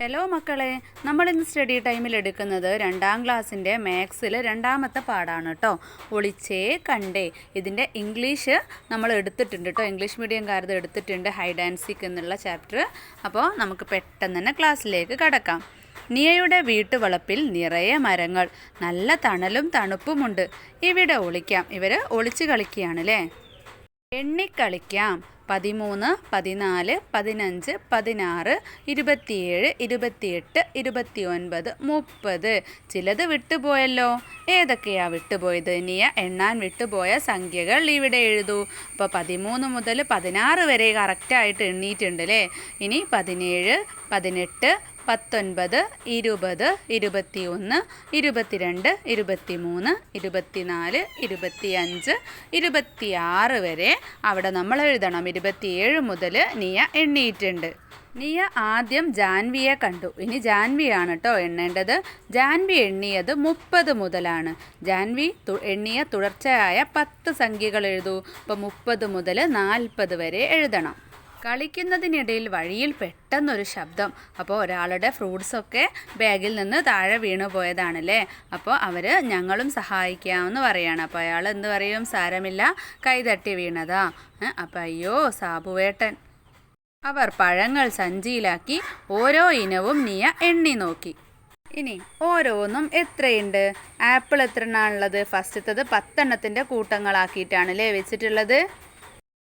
Hello മക്കളെ. നമ്മൾ ഇന്ന് സ്റ്റഡി ടൈമിൽ എടുക്കുന്നത് രണ്ടാം ക്ലാസ്സിന്റെ മാത്സിൽ രണ്ടാമത്തെ പാടാണ് കേട്ടോ ഒളിച്ചേ കണ്ടേ. ഇതിന്റെ ഇംഗ്ലീഷ് നമ്മൾ എടുത്തിട്ടുണ്ട് കേട്ടോ ഇംഗ്ലീഷ് മീഡിയം മീഡിയംകാരത് എടുത്തിട്ടുണ്ട് ഹൈ ആൻഡ് സീക്ക് എന്നുള്ള ചാപ്റ്റർ അപ്പോൾ നമുക്ക് പെട്ടെന്ന് തന്നെ ക്ലാസ്സിലേക്ക് കടക്കാം. നിയയുടെ വീട്ടുവളപ്പിൽ നിറയെ മരങ്ങൾ. നല്ല തണലും തണുപ്പുമുണ്ട്. ഇവിടെ ഒളിക്കാം. ഇവർ ഒളിച്ച് കളിക്കുകയാണല്ലേ? എണ്ണിക്കളിക്കാം പതിമൂന്ന് പതിനാല് പതിനഞ്ച് പതിനാറ് ഇരുപത്തിയേഴ് ഇരുപത്തിയെട്ട് ഇരുപത്തി ഒൻപത് മുപ്പത്. ചിലത് വിട്ടുപോയല്ലോ. ഏതൊക്കെയാ വിട്ടുപോയത്? ഇനിയ എണ്ണാൻ വിട്ടുപോയ സംഖ്യകൾ ഇവിടെ എഴുതൂ. അപ്പോൾ പതിമൂന്ന് മുതൽ പതിനാറ് വരെ കറക്റ്റായിട്ട് എണ്ണീയിട്ടുണ്ട് അല്ലേ ഇനി പതിനേഴ് പതിനെട്ട് പത്തൊൻപത് ഇരുപത് ഇരുപത്തി ഇരുപത്തിയൊന്ന് ഇരുപത്തിരണ്ട് ഇരുപത്തിമൂന്ന് ഇരുപത്തിനാല് ഇരുപത്തിയഞ്ച് ഇരുപത്തിയാറ് വരെ അവിടെ നമ്മൾ എഴുതണം. ഇരുപത്തിയേഴ് മുതൽ നിയ എണ്ണിയിട്ടുണ്ട് നിയ ആദ്യം ജാൻവിയെ കണ്ടു. ഇനി ജാൻവിയാണ് കേട്ടോ എണ്ണേണ്ടത്. ജാൻവി എണ്ണിയത് മുപ്പത് മുതലാണ്. ജാൻവി എണ്ണിയ തുടർച്ചയായ പത്ത് സംഖ്യകൾ എഴുതൂ. അപ്പോൾ മുപ്പത് മുതൽ നാൽപ്പത് വരെ എഴുതണം. കളിക്കുന്നതിനിടയിൽ വഴിയിൽ പെട്ടെന്നൊരു ശബ്ദം. അപ്പോൾ ഒരാളുടെ ഫ്രൂട്ട്സൊക്കെ ബാഗിൽ നിന്ന് താഴെ വീണു പോയതാണല്ലേ? അപ്പോൾ അവർ ഞങ്ങളും സഹായിക്കാമെന്ന് പറയാണ്. അപ്പോൾ അയാൾ എന്ത് പറയും? സാരമില്ല കൈതട്ടി വീണതാ. അപ്പം അയ്യോ സാബുവേട്ടൻ. അവർ പഴങ്ങൾ സഞ്ചിയിലാക്കി ഓരോ ഇനവും നിയ എണ്ണി നോക്കി. ഇനി ഓരോന്നും എത്രയുണ്ട്? ആപ്പിൾ എത്ര എണ്ണാണുള്ളത് ഫസ്റ്റത്തത് പത്തെണ്ണത്തിന്റെ കൂട്ടങ്ങളാക്കിയിട്ടാണല്ലേ വെച്ചിട്ടുള്ളത്.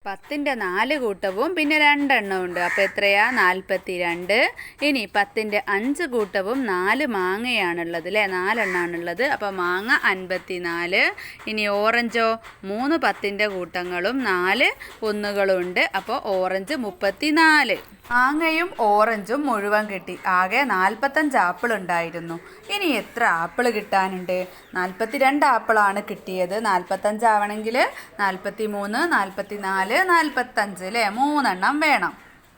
പത്തിന്റെ നാല് കൂട്ടവും പിന്നെ രണ്ടെണ്ണം ഉണ്ട് അപ്പോൾ എത്രയാ? നാൽപ്പത്തി രണ്ട് ഇനി പത്തിന്റെ അഞ്ച് കൂട്ടവും നാല് മാങ്ങയാണുള്ളത് അല്ലേ നാലെണ്ണാണുള്ളത്. അപ്പോൾ മാങ്ങ അൻപത്തി നാല് ഇനി ഓറഞ്ചോ? മൂന്ന് പത്തിന്റെ കൂട്ടങ്ങളും നാല് ഒന്നുകളും ഉണ്ട് അപ്പോൾ ഓറഞ്ച് മുപ്പത്തി നാല് മാങ്ങയും ഓറഞ്ചും മുഴുവൻ കിട്ടി. ആകെ നാൽപ്പത്തഞ്ച് ആപ്പിൾ ഉണ്ടായിരുന്നു. ഇനി എത്ര ആപ്പിൾ കിട്ടാനുണ്ട്? നാൽപ്പത്തി രണ്ട് ആപ്പിളാണ് കിട്ടിയത്. നാൽപ്പത്തഞ്ചാവണമെങ്കിൽ നാൽപ്പത്തി മൂന്ന് നാൽപ്പത്തി നാല് നാൽപ്പത്തഞ്ച് അല്ലേ മൂന്നെണ്ണം വേണം.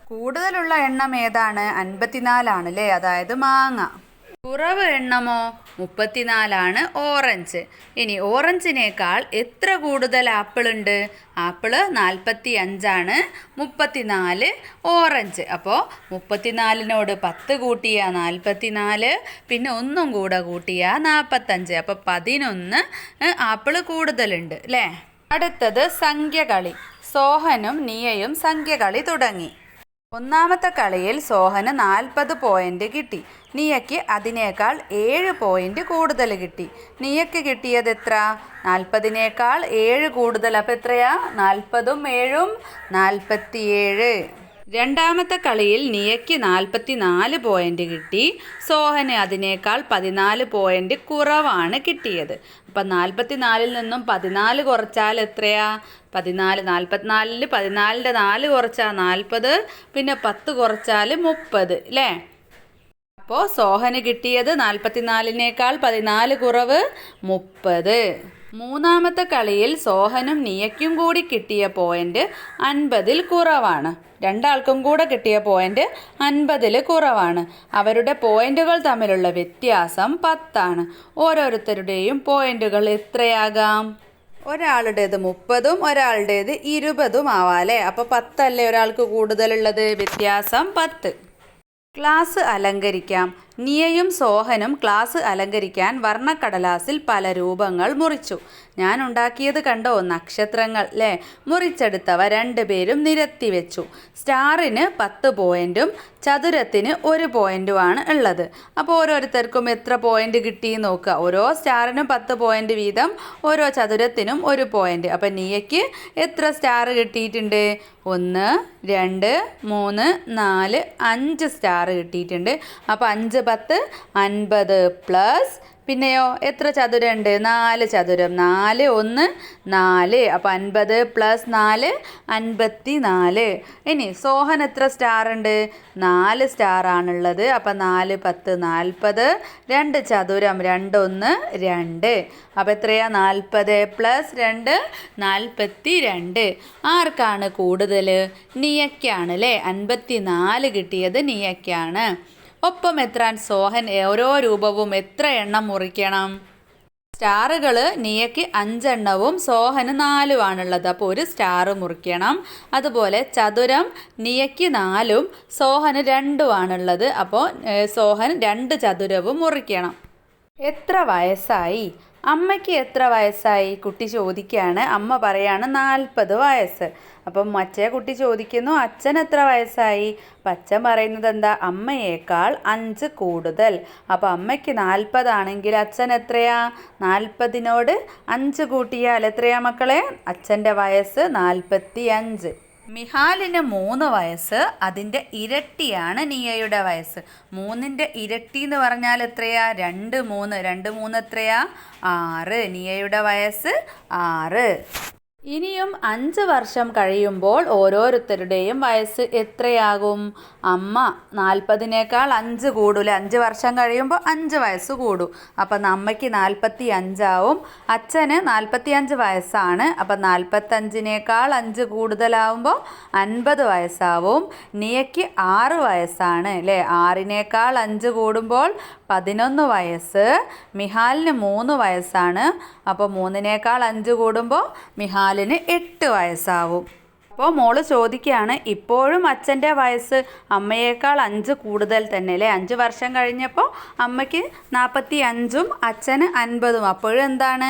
കൂടുതലുള്ള എണ്ണം ഏതാണ്? അൻപത്തിനാലാണ് അല്ലേ അതായത് മാങ്ങ. കുറവ് എണ്ണമോ? മുപ്പത്തിനാലാണ് ഓറഞ്ച്. ഇനി ഓറഞ്ചിനേക്കാൾ എത്ര കൂടുതൽ ആപ്പിൾ ഉണ്ട് ആപ്പിൾ നാൽപ്പത്തി അഞ്ചാണ് മുപ്പത്തിനാല് ഓറഞ്ച്. അപ്പോൾ മുപ്പത്തിനാലിനോട് പത്ത് കൂട്ടിയ നാൽപ്പത്തിനാല് പിന്നെ ഒന്നും കൂടെ കൂട്ടിയ നാൽപ്പത്തഞ്ച് അപ്പോൾ പതിനൊന്ന് ആപ്പിൾ കൂടുതലുണ്ട് അല്ലേ അടുത്തത് സംഖ്യകളി. സോഹനും നിയയും സംഖ്യകളി തുടങ്ങി. ഒന്നാമത്തെ കളിയിൽ സോഹന് നാൽപ്പത് പോയിന്റ് കിട്ടി. നിയയ്ക്ക് അതിനേക്കാൾ ഏഴ് പോയിന്റ് കൂടുതൽ കിട്ടി. നിയയ്ക്ക് കിട്ടിയത് എത്ര? നാൽപ്പതിനേക്കാൾ ഏഴ് കൂടുതൽ. അപ്പം എത്രയാ? നാൽപ്പതും ഏഴും നാൽപ്പത്തിയേഴ്. രണ്ടാമത്തെ കളിയിൽ നിയയ്ക്ക് നാൽപ്പത്തി നാല് പോയിന്റ് കിട്ടി. സോഹന് അതിനേക്കാൾ പതിനാല് പോയിന്റ് കുറവാണ് കിട്ടിയത്. അപ്പം നാൽപ്പത്തി നാലിൽ നിന്നും പതിനാല് കുറച്ചാൽ എത്രയാ? പതിനാല് നാൽപ്പത്തിനാലിൽ പതിനാലിന്റെ നാല് കുറച്ചാൽ നാൽപ്പത്. പിന്നെ പത്ത് കുറച്ചാൽ മുപ്പത് അല്ലേ അപ്പോൾ സോഹന് കിട്ടിയത് നാൽപ്പത്തിനാലിനേക്കാൾ പതിനാല് കുറവ് മുപ്പത്. മൂന്നാമത്തെ കളിയിൽ സോഹനും നിയയ്ക്കും കൂടി കിട്ടിയ പോയിന്റ് അൻപതിൽ കുറവാണ്. രണ്ടാൾക്കും കൂടെ കിട്ടിയ പോയിന്റ് അൻപതിൽ കുറവാണ്. അവരുടെ പോയിന്റുകൾ തമ്മിലുള്ള വ്യത്യാസം പത്താണ്. ഓരോരുത്തരുടെയും പോയിന്റുകൾ എത്രയാകാം? ഒരാളുടേത് മുപ്പതും ഒരാളുടേത് ഇരുപതും ആവാലേ അപ്പോൾ പത്തല്ലേ ഒരാൾക്ക് കൂടുതലുള്ളത്? വ്യത്യാസം പത്ത്. ക്ലാസ് അലങ്കരിക്കാം. നിയയും സോഹനും ക്ലാസ് അലങ്കരിക്കാൻ വർണക്കടലാസിൽ പല രൂപങ്ങൾ മുറിച്ചു. ഞാൻ ഉണ്ടാക്കിയത് കണ്ടോ? നക്ഷത്രങ്ങൾ അല്ലേ മുറിച്ചെടുത്തവ രണ്ടുപേരും നിരത്തി വെച്ചു. സ്റ്റാറിന് പത്ത് പോയിന്റും ചതുരത്തിന് ഒരു പോയിന്റുമാണ് ഉള്ളത്. അപ്പോൾ ഓരോരുത്തർക്കും എത്ര പോയിന്റ് കിട്ടി നോക്കുക. ഓരോ സ്റ്റാറിനും പത്ത് പോയിന്റ് വീതം ഓരോ ചതുരത്തിനും ഒരു പോയിന്റ്. അപ്പം നിയയ്ക്ക് എത്ര സ്റ്റാർ കിട്ടിയിട്ടുണ്ട്? ഒന്ന് രണ്ട് മൂന്ന് നാല് അഞ്ച് സ്റ്റാർ കിട്ടിയിട്ടുണ്ട്. അപ്പോൾ അഞ്ച് പത്ത് അൻപത് പ്ലസ് പിന്നെയോ എത്ര ചതുരമുണ്ട് നാല് ചതുരം. നാല് ഒന്ന് നാല്. അപ്പോൾ അൻപത് പ്ലസ് നാല് അൻപത്തി നാല് ഇനി സോഹൻ എത്ര സ്റ്റാർ ഉണ്ട്? നാല് സ്റ്റാർ ആണുള്ളത്. അപ്പോൾ നാല് പത്ത് നാൽപ്പത്. രണ്ട് ചതുരം രണ്ടൊന്ന് രണ്ട്. അപ്പോൾ എത്രയാ? നാൽപ്പത് പ്ലസ് രണ്ട് നാൽപ്പത്തി രണ്ട് ആർക്കാണ് കൂടുതൽ നിയയ്ക്കാണ് അല്ലേ അൻപത്തി നാല് കിട്ടിയത് നിയയ്ക്കാണ് ഒപ്പം എത്രാൻ സോഹൻ ഓരോ രൂപവും എത്ര എണ്ണം മുറിക്കണം? സ്റ്റാറുകൾ നിയയ്ക്ക് അഞ്ചെണ്ണവും സോഹന് നാലുമാണുള്ളത് അപ്പോൾ ഒരു സ്റ്റാർ മുറിക്കണം. അതുപോലെ ചതുരം നിയയ്ക്ക് നാലും സോഹന് രണ്ടുമാണുള്ളത് അപ്പോൾ സോഹൻ രണ്ട് ചതുരവും മുറിക്കണം. എത്ര വയസ്സായി? അമ്മയ്ക്ക് എത്ര വയസ്സായി? കുട്ടി ചോദിക്കുകയാണ്. അമ്മ പറയാണ് നാൽപ്പത് വയസ്സ്. അപ്പം മറ്റേ കുട്ടി ചോദിക്കുന്നു അച്ഛൻ എത്ര വയസ്സായി? അച്ഛൻ പറയുന്നത് എന്താ? അമ്മയേക്കാൾ അഞ്ച് കൂടുതൽ. അപ്പം അമ്മയ്ക്ക് നാൽപ്പതാണെങ്കിൽ അച്ഛൻ എത്രയാ? നാൽപ്പതിനോട് അഞ്ച് കൂട്ടിയാൽ എത്രയാ മക്കളെ? അച്ഛന്റെ വയസ്സ് നാൽപ്പത്തി അഞ്ച് മിഹാലിന് മൂന്ന് വയസ്സ് അതിന്റെ ഇരട്ടിയാണ് നിയയുടെ വയസ്സ്. മൂന്നിന്റെ ഇരട്ടി എന്ന് പറഞ്ഞാൽ എത്രയാ? രണ്ട് മൂന്ന്. രണ്ട് മൂന്ന് എത്രയാ? ആറ്. നിയയുടെ വയസ്സ് ആറ്. ഇനിയും അഞ്ച് വർഷം കഴിയുമ്പോൾ ഓരോരുത്തരുടെയും വയസ്സ് എത്രയാകും? അമ്മ നാൽപ്പതിനേക്കാൾ അഞ്ച് കൂടൂല. അഞ്ച് വർഷം കഴിയുമ്പോൾ അഞ്ച് വയസ്സ് കൂടും. അപ്പം അമ്മയ്ക്ക് നാൽപ്പത്തി അഞ്ചാവും അച്ഛന് നാൽപ്പത്തി അഞ്ച് വയസ്സാണ്. അപ്പം നാൽപ്പത്തഞ്ചിനേക്കാൾ അഞ്ച് കൂടുതലാവുമ്പോൾ അൻപത് വയസ്സാവും. നിയയ്ക്ക് ആറ് വയസ്സാണ് അല്ലേ ആറിനേക്കാൾ അഞ്ച് കൂടുമ്പോൾ പതിനൊന്ന് വയസ്സ്. മിഹാലിന് മൂന്ന് വയസ്സാണ്. അപ്പോൾ മൂന്നിനേക്കാൾ അഞ്ച് കൂടുമ്പോൾ മിഹാലിന് എട്ട് വയസ്സാവും. അപ്പോൾ മോൾ ചോദിക്കുകയാണ് ഇപ്പോഴും അച്ഛന്റെ വയസ്സ് അമ്മയേക്കാൾ അഞ്ച് കൂടുതൽ തന്നെ അല്ലേ അഞ്ച് വർഷം കഴിഞ്ഞപ്പോൾ അമ്മയ്ക്ക് നാൽപ്പത്തി അഞ്ചും അച്ഛന് അൻപതും. അപ്പോഴും എന്താണ്?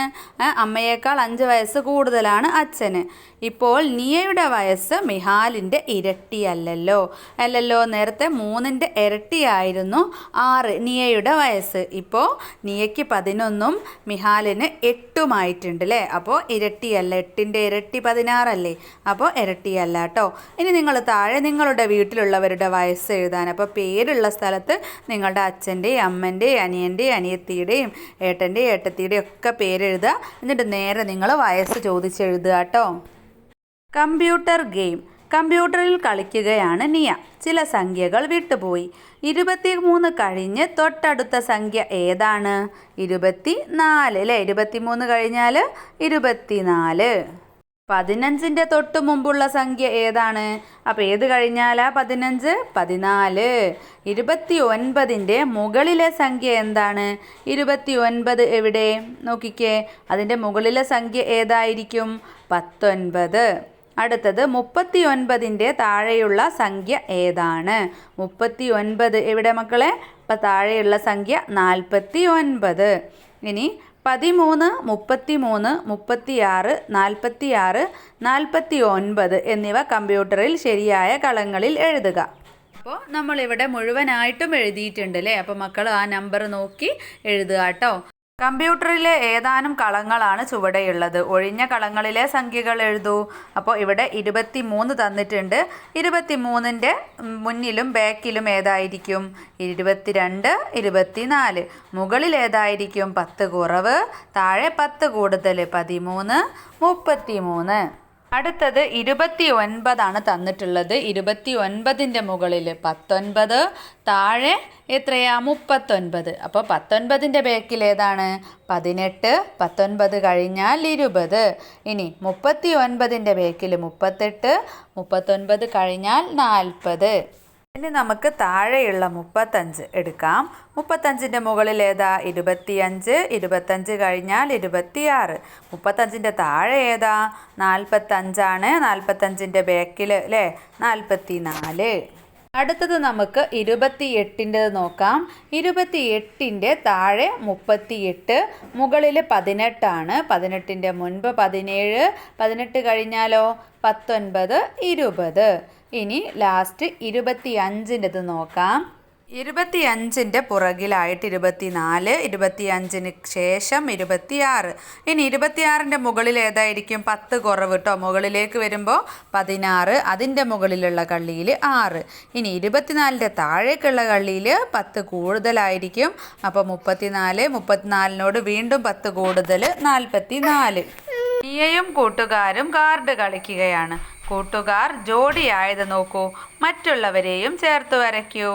അമ്മയേക്കാൾ അഞ്ച് വയസ്സ് കൂടുതലാണ് അച്ഛന്. ഇപ്പോൾ നിയയുടെ വയസ്സ് മിഹാലിന്റെ ഇരട്ടിയല്ലല്ലോ അല്ലല്ലോ. നേരത്തെ മൂന്നിന്റെ ഇരട്ടിയായിരുന്നു ആറ് നിയയുടെ വയസ്സ്. ഇപ്പോൾ നിയയ്ക്ക് പതിനൊന്നും മിഹാലിന് എട്ടുമായിട്ടുണ്ട് അല്ലേ? അപ്പോൾ ഇരട്ടിയല്ല എട്ടിന്റെ ഇരട്ടി പതിനാറല്ലേ? അപ്പോൾ ഇരട്ടിയല്ല കേട്ടോ. ഇനി നിങ്ങൾ താഴെ നിങ്ങളുടെ വീട്ടിലുള്ളവരുടെ വയസ്സ് എഴുതാൻ. അപ്പോൾ പേരുള്ള സ്ഥലത്ത് നിങ്ങളുടെ അച്ഛന്റെയും അമ്മന്റെയും അനിയന്റെയും അനിയത്തിയുടെയും ഏട്ടന്റെയും ഏട്ടത്തിയുടെയും ഒക്കെ പേരെഴുതുക. എന്നിട്ട് നേരെ നിങ്ങൾ വയസ്സ് ചോദിച്ചെഴുതുക കേട്ടോ. Computer game. കമ്പ്യൂട്ടറിൽ കളിക്കുകയാണ് നിയ. ചില സംഖ്യകൾ വിട്ടുപോയി. ഇരുപത്തി മൂന്ന് കഴിഞ്ഞ് തൊട്ടടുത്ത സംഖ്യ ഏതാണ്? ഇരുപത്തി നാല് അല്ലേ? ഇരുപത്തി മൂന്ന് കഴിഞ്ഞാൽ ഇരുപത്തിനാല്. പതിനഞ്ചിന്റെ തൊട്ട് മുമ്പുള്ള സംഖ്യ ഏതാണ്? അപ്പോൾ ഏത് കഴിഞ്ഞാലാ പതിനഞ്ച്? പതിനാല്. ഇരുപത്തി ഒൻപതിന്റെ മുകളിലെ സംഖ്യ എന്താണ്? ഇരുപത്തി ഒൻപത് എവിടെ? നോക്കിക്കേ. അതിന്റെ മുകളിലെ സംഖ്യ ഏതായിരിക്കും? പത്തൊൻപത്. അടുത്തത് മുപ്പത്തി ഒൻപതിന്റെ താഴെയുള്ള സംഖ്യ ഏതാണ്? മുപ്പത്തി ഒൻപത് എവിടെ മക്കളെ? അപ്പം താഴെയുള്ള സംഖ്യ നാൽപ്പത്തി ഒൻപത് ഇനി പതിമൂന്ന് മുപ്പത്തി മൂന്ന് മുപ്പത്തിയാറ് നാൽപ്പത്തിയാറ് നാൽപ്പത്തി ഒൻപത് എന്നിവ കമ്പ്യൂട്ടറിൽ ശരിയായ കളങ്ങളിൽ എഴുതുക. അപ്പോൾ നമ്മളിവിടെ മുഴുവനായിട്ടും എഴുതിയിട്ടുണ്ട് അല്ലേ? അപ്പോൾ മക്കൾ ആ നമ്പർ നോക്കി എഴുതുക കേട്ടോ. കമ്പ്യൂട്ടറിലെ ഏതാനും കളങ്ങളാണ് ചുവടെയുള്ളത്. ഒഴിഞ്ഞ കളങ്ങളിലെ സംഖ്യകൾ എഴുതൂ. അപ്പോൾ ഇവിടെ ഇരുപത്തി മൂന്ന് തന്നിട്ടുണ്ട്. ഇരുപത്തി മൂന്നിന്റെ മുന്നിലും ബാക്കിലും ഏതായിരിക്കും? ഇരുപത്തിരണ്ട് ഇരുപത്തിനാല്. മുകളിൽ ഏതായിരിക്കും? പത്ത് കുറവ്. താഴെ പത്ത് കൂടുതൽ. പതിമൂന്ന് മുപ്പത്തി മൂന്ന് അടുത്തത് ഇരുപത്തി ഒൻപതാണ് തന്നിട്ടുള്ളത്. ഇരുപത്തി ഒൻപതിന്റെ മുകളിൽ പത്തൊൻപത് താഴെ എത്രയാ? മുപ്പത്തൊൻപത്. അപ്പോൾ പത്തൊൻപതിന്റെ ബേക്കിൽ ഏതാണ്? പതിനെട്ട് പത്തൊൻപത് കഴിഞ്ഞാൽ ഇരുപത്. ഇനി മുപ്പത്തി ഒൻപതിന്റെ ബേക്കിൽ മുപ്പത്തെട്ട് മുപ്പത്തൊൻപത് കഴിഞ്ഞാൽ നാൽപ്പത്. ഇനി നമുക്ക് താഴെയുള്ള മുപ്പത്തഞ്ച് എടുക്കാം. മുപ്പത്തഞ്ചിന്റെ മുകളിൽ ഏതാ? ഇരുപത്തിയഞ്ച്. ഇരുപത്തഞ്ച് കഴിഞ്ഞാൽ ഇരുപത്തിയാറ്. മുപ്പത്തഞ്ചിന്റെ താഴെ ഏതാ? നാൽപ്പത്തഞ്ചാണ്. നാൽപ്പത്തഞ്ചിന്റെ ബാക്കിൽ അല്ലേ നാൽപ്പത്തി നാല് അടുത്തത് നമുക്ക് ഇരുപത്തി എട്ടിന്റെത് നോക്കാം. ഇരുപത്തി എട്ടിന്റെ താഴെ മുപ്പത്തിയെട്ട് മുകളിൽ പതിനെട്ടാണ്. പതിനെട്ടിന്റെ മുൻപ് പതിനേഴ്. പതിനെട്ട് കഴിഞ്ഞാലോ? പത്തൊൻപത് ഇരുപത്. ഇനി ലാസ്റ്റ് ഇരുപത്തി അഞ്ചിന്റെത് നോക്കാം. ഇരുപത്തി അഞ്ചിന്റെ പുറകിലായിട്ട് ഇരുപത്തിനാല് ഇരുപത്തി അഞ്ചിന് ശേഷം ഇരുപത്തിയാറ്. ഇനി ഇരുപത്തിയാറിന്റെ മുകളിൽ ഏതായിരിക്കും? പത്ത് കുറവ് കേട്ടോ മുകളിലേക്ക് വരുമ്പോൾ പതിനാറ് അതിന്റെ മുകളിലുള്ള കള്ളിയിൽ ആറ്. ഇനി ഇരുപത്തിനാലിന്റെ താഴേക്കുള്ള കള്ളിയിൽ പത്ത് കൂടുതലായിരിക്കും. അപ്പോൾ മുപ്പത്തിനാല് മുപ്പത്തിനാലിനോട് വീണ്ടും പത്ത് കൂടുതൽ നാൽപ്പത്തി നാല് നീയയും കൂട്ടുകാരും കാർഡ് കളിക്കുകയാണ്. കൂട്ടുകാർ ജോഡിയായത് നോക്കൂ. മറ്റുള്ളവരെയും ചേർത്ത് വരയ്ക്കൂ.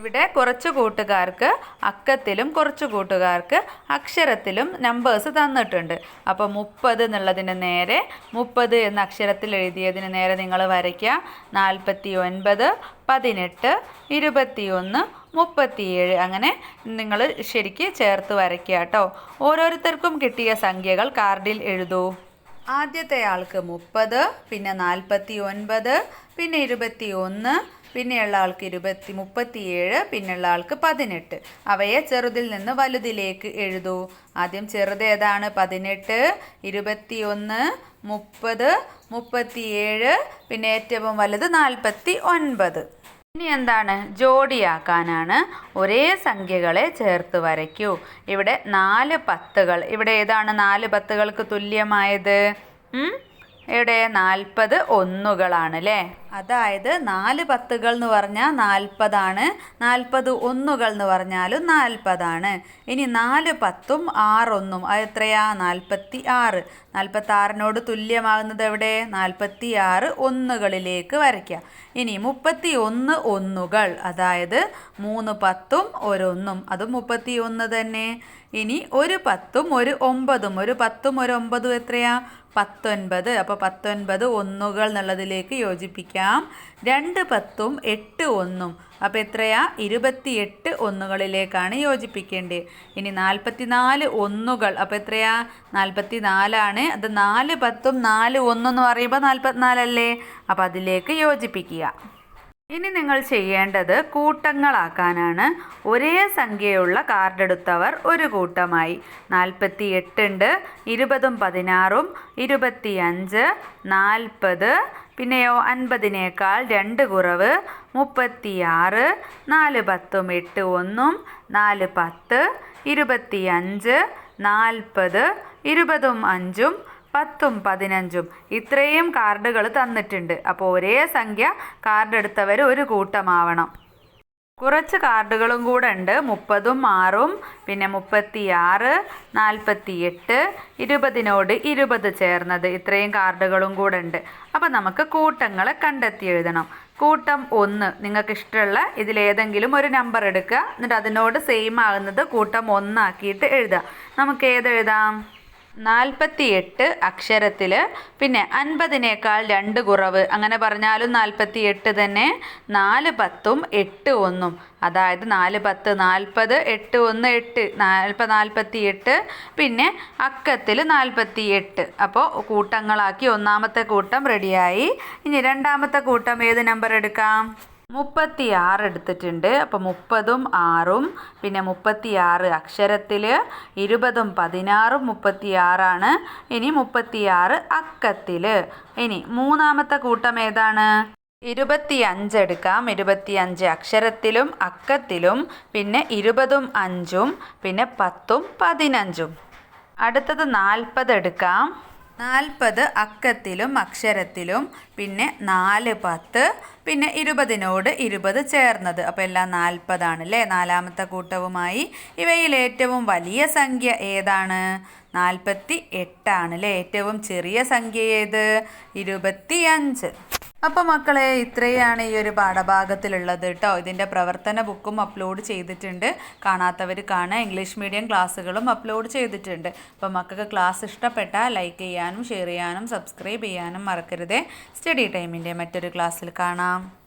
ഇവിടെ കുറച്ച് കൂട്ടുകാർക്ക് അക്കത്തിലും കുറച്ച് കൂട്ടുകാർക്ക് അക്ഷരത്തിലും നമ്പേഴ്സ് തന്നിട്ടുണ്ട്. അപ്പോൾ മുപ്പത് എന്നുള്ളതിന് നേരെ മുപ്പത് എന്ന അക്ഷരത്തിൽ എഴുതിയതിന് നേരെ നിങ്ങൾ വരയ്ക്കുക. നാൽപ്പത്തി ഒൻപത് പതിനെട്ട് ഇരുപത്തിയൊന്ന് മുപ്പത്തിയേഴ് അങ്ങനെ നിങ്ങൾ ശരിക്ക് ചേർത്ത് വരയ്ക്കുക കേട്ടോ. ഓരോരുത്തർക്കും കിട്ടിയ സംഖ്യകൾ കാർഡിൽ എഴുതൂ. ആദ്യത്തെ ആൾക്ക് മുപ്പത് പിന്നെ നാൽപ്പത്തി ഒൻപത് പിന്നെ ഇരുപത്തി ഒന്ന് പിന്നെയുള്ള ആൾക്ക് ഇരുപത്തി മുപ്പത്തിയേഴ് പിന്നെയുള്ള ആൾക്ക് പതിനെട്ട്. അവയെ ചെറുതിൽ നിന്ന് വലുതിലേക്ക് എഴുതൂ. ആദ്യം ചെറുത് ഏതാണ്? പതിനെട്ട് ഇരുപത്തി ഒന്ന് മുപ്പത് മുപ്പത്തിയേഴ് പിന്നെ ഏറ്റവും വലുത് നാൽപ്പത്തി ഒൻപത് ഇനി എന്താണ്? ജോഡിയാക്കാനാണ് ഒരേ സംഖ്യകളെ ചേർത്ത് വരയ്ക്കൂ. ഇവിടെ നാല് പത്തുകൾ. ഇവിടെ ഏതാണ് നാല് പത്തുകൾക്ക് തുല്യമായത്? ഇവിടെ നാൽപ്പത് ഒന്നുകളാണ് അല്ലേ? അതായത് നാല് പത്തുകൾ എന്ന് പറഞ്ഞാൽ നാൽപ്പതാണ് നാൽപ്പത് ഒന്നുകൾ എന്ന് പറഞ്ഞാലും നാൽപ്പതാണ്. ഇനി നാല് പത്തും ആറൊന്നും അത് എത്രയാ? നാൽപ്പത്തി ആറ്. നാൽപ്പത്തി ആറിനോട് തുല്യമാകുന്നത് എവിടെ? നാൽപ്പത്തി ആറ് ഒന്നുകളിലേക്ക് വരയ്ക്കുക. ഇനി മുപ്പത്തി ഒന്ന് ഒന്നുകൾ അതായത് മൂന്ന് പത്തും ഒരൊന്നും അതും മുപ്പത്തി ഒന്ന് തന്നെ. ഇനി ഒരു പത്തും ഒരു ഒമ്പതും. ഒരു പത്തും ഒരു ഒമ്പതും എത്രയാ? പത്തൊൻപത്. അപ്പോൾ പത്തൊൻപത് ഒന്നുകൾ എന്നുള്ളതിലേക്ക് യോജിപ്പിക്കാം രണ്ട് പത്തും എട്ട് ഒന്നും. അപ്പോൾ എത്രയാ? ഇരുപത്തിയെട്ട് ഒന്നുകളിലേക്കാണ് യോജിപ്പിക്കേണ്ടത്. ഇനി നാൽപ്പത്തിനാല് ഒന്നുകൾ. അപ്പോൾ എത്രയാ? നാൽപ്പത്തി നാലാണ് അത് നാല് പത്തും നാല് ഒന്നും എന്ന് പറയുമ്പോൾ നാൽപ്പത്തിനാലല്ലേ അപ്പോൾ അതിലേക്ക് യോജിപ്പിക്കുക. ഇനി നിങ്ങൾ ചെയ്യേണ്ടത് കൂട്ടങ്ങളാക്കാനാണ്. ഒരേ സംഖ്യയുള്ള കാർഡ് എടുത്തവർ ഒരു കൂട്ടമായി. നാൽപ്പത്തി എട്ടുണ്ട് ഇരുപതും പതിനാറും ഇരുപത്തി അഞ്ച് നാൽപ്പത് പിന്നെയോ അൻപതിനേക്കാൾ രണ്ട് കുറവ് മുപ്പത്തിയാറ് നാല് പത്തും എട്ട് ഒന്നും നാല് പത്ത് ഇരുപത്തി അഞ്ച് നാൽപ്പത് ഇരുപതും അഞ്ചും പത്തും പതിനഞ്ചും ഇത്രയും കാർഡുകൾ തന്നിട്ടുണ്ട്. അപ്പോൾ ഒരേ സംഖ്യ കാർഡ് എടുത്തവർ ഒരു കൂട്ടമാവണം. കുറച്ച് കാർഡുകളും കൂടെ ഉണ്ട്. മുപ്പതും ആറും പിന്നെ മുപ്പത്തിയാറ് നാൽപ്പത്തി എട്ട് ഇരുപതിനോട് ഇരുപത് ചേർന്നത് ഇത്രയും കാർഡുകളും കൂടെ ഉണ്ട്. അപ്പോൾ നമുക്ക് കൂട്ടങ്ങളെ കണ്ടെത്തി എഴുതണം. കൂട്ടം ഒന്ന് നിങ്ങൾക്ക് ഇഷ്ടമുള്ള ഇതിലേതെങ്കിലും ഒരു നമ്പർ എടുക്കുക. എന്നിട്ട് അതിനോട് സെയിം ആകുന്നത് കൂട്ടം ഒന്നാക്കിയിട്ട് എഴുതുക. നമുക്ക് ഏത് എഴുതാം നാൽപ്പത്തി എട്ട് അക്ഷരത്തിൽ പിന്നെ അൻപതിനേക്കാൾ രണ്ട് കുറവ്. അങ്ങനെ പറഞ്ഞാലും നാൽപ്പത്തി എട്ട് തന്നെ നാല് പത്തും എട്ട് ഒന്നും. അതായത് നാല് പത്ത് നാൽപ്പത് എട്ട് ഒന്ന് എട്ട് നാൽപ്പത് നാൽപ്പത്തി എട്ട് പിന്നെ അക്കത്തിൽ നാൽപ്പത്തി എട്ട് അപ്പോൾ കൂട്ടങ്ങളാക്കി ഒന്നാമത്തെ കൂട്ടം റെഡിയായി ഇനി രണ്ടാമത്തെ കൂട്ടം ഏത് നമ്പർ എടുക്കാം? മുപ്പത്തി ആറ് എടുത്തിട്ടുണ്ട്. അപ്പോൾ മുപ്പതും ആറും പിന്നെ മുപ്പത്തി ആറ് അക്ഷരത്തിൽ ഇരുപതും പതിനാറും മുപ്പത്തി ആറാണ് ഇനി മുപ്പത്തി ആറ് അക്കത്തിൽ ഇനി മൂന്നാമത്തെ കൂട്ടം ഏതാണ്? ഇരുപത്തി അഞ്ച് എടുക്കാം. ഇരുപത്തി അഞ്ച് അക്ഷരത്തിലും അക്കത്തിലും പിന്നെ ഇരുപതും അഞ്ചും പിന്നെ പത്തും പതിനഞ്ചും. അടുത്തത് നാൽപ്പത് എടുക്കാം. നാൽപ്പത് അക്കത്തിലും അക്ഷരത്തിലും പിന്നെ നാല് പത്ത് പിന്നെ ഇരുപതിനോട് ഇരുപത് ചേർന്നത്. അപ്പോൾ എല്ലാം നാൽപ്പതാണ് അല്ലേ നാലാമത്തെ കൂട്ടവുമായി ഇവയിൽ ഏറ്റവും വലിയ സംഖ്യ ഏതാണ്? നാൽപ്പത്തി എട്ടാണ് അല്ലേ ഏറ്റവും ചെറിയ സംഖ്യ ഏത്? ഇരുപത്തി അഞ്ച് അപ്പോൾ മക്കളെ ഇത്രയാണ് ഈ ഒരു പാഠഭാഗത്തിലുള്ളത് കേട്ടോ ഇതിന്റെ പ്രവർത്തന ബുക്കും അപ്ലോഡ് ചെയ്തിട്ടുണ്ട്. കാണാത്തവർ കാണുക. ഇംഗ്ലീഷ് മീഡിയം ക്ലാസ്സുകളും അപ്ലോഡ് ചെയ്തിട്ടുണ്ട്. അപ്പോൾ മക്കൾക്ക് ക്ലാസ് ഇഷ്ടപ്പെട്ട ലൈക്ക് ചെയ്യാനും ഷെയർ ചെയ്യാനും സബ്സ്ക്രൈബ് ചെയ്യാനും മറക്കരുതേ. സ്റ്റഡി ടൈമിന്റെ മറ്റൊരു ക്ലാസ്സിൽ കാണാം.